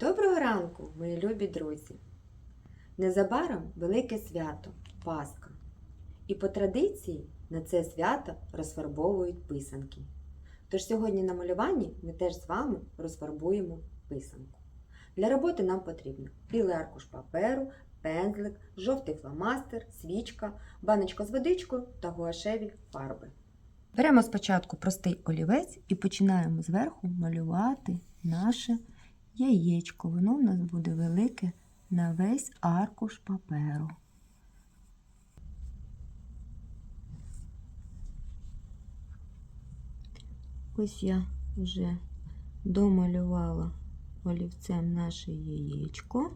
Доброго ранку, мої любі друзі! Незабаром велике свято Пасха. І по традиції на це свято розфарбовують писанки. Тож сьогодні на малюванні ми теж з вами розфарбуємо писанку. Для роботи нам потрібно білий аркуш паперу, пензлик, жовтий фломастер, свічка, баночка з водичкою та гуашеві фарби. Беремо спочатку простий олівець і починаємо зверху малювати наше яєчко. Воно в нас буде велике на весь аркуш паперу. Ось я вже домалювала олівцем наше яєчко.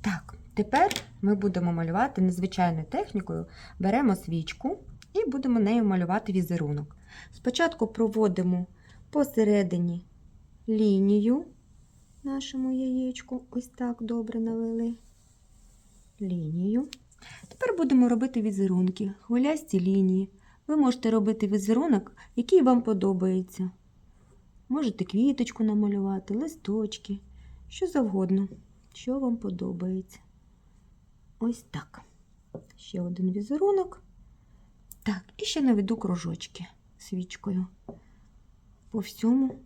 Так, тепер ми будемо малювати незвичайною технікою. Беремо свічку і будемо нею малювати візерунок. Спочатку проводимо посередині лінію нашому яєчку. Ось так добре навели лінію. Тепер будемо робити візерунки, хвилясті лінії. Ви можете робити візерунок, який вам подобається. Можете квіточку намалювати, листочки, що завгодно, що вам подобається. Ось так. Ще один візерунок. Так, і ще наведу кружочки свічкою по всьому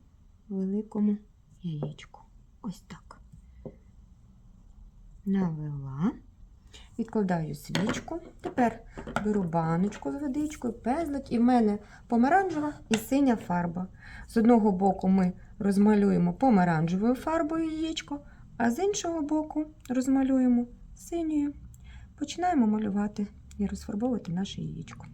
великому яєчку. Ось так. Навела. Відкладаю свічку. Тепер беру баночку з водичкою, пезлик, і в мене помаранчева і синя фарба. З одного боку ми розмалюємо помаранчевою фарбою яєчко, а з іншого боку розмалюємо синьою. Починаємо малювати і розфарбовувати наше яєчко.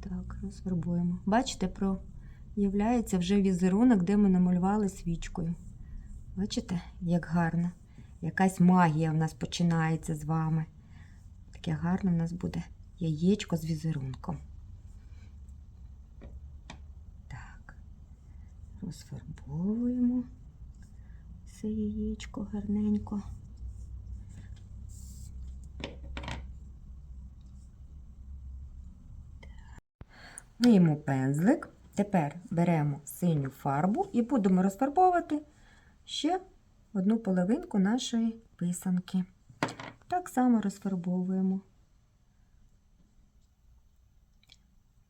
Так, розфарбуємо. Бачите, проявляється вже візерунок, де ми намалювали свічкою. Бачите, як гарно. Якась магія в нас починається з вами. Таке гарне у нас буде яєчко з візерунком. Так, розфарбовуємо це яєчко гарненько. Миємо пензлик. Тепер беремо синю фарбу і будемо розфарбовувати ще одну половинку нашої писанки. Так само розфарбовуємо.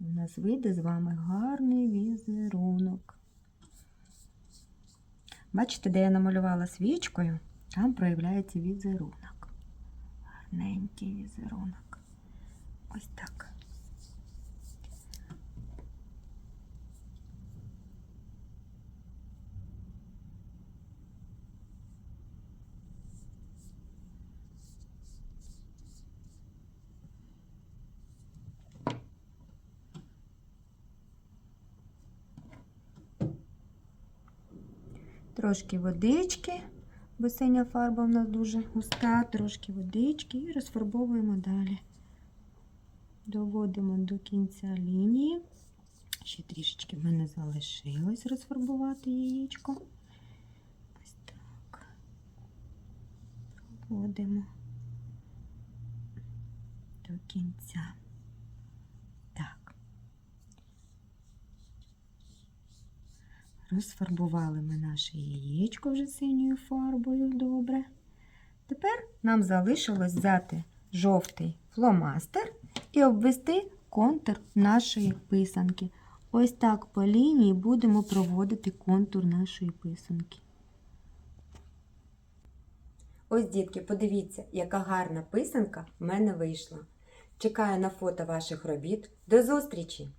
У нас вийде з вами гарний візерунок. Бачите, де я намалювала свічкою, там проявляється візерунок. Гарненький візерунок. Ось так. Трошки водички, бо синя фарба в нас дуже густа, трошки водички і розфарбовуємо далі. Доводимо до кінця лінії. Ще трішечки в мене залишилось розфарбувати яєчко. Ось так. Проводимо до кінця. Так. Розфарбували ми наше яєчко вже синьою фарбою добре. Тепер нам залишилось взяти жовтий фломастер і обвести контур нашої писанки. Ось так по лінії будемо проводити контур нашої писанки. Ось, дітки, подивіться, яка гарна писанка в мене вийшла. Чекаю на фото ваших робіт. До зустрічі!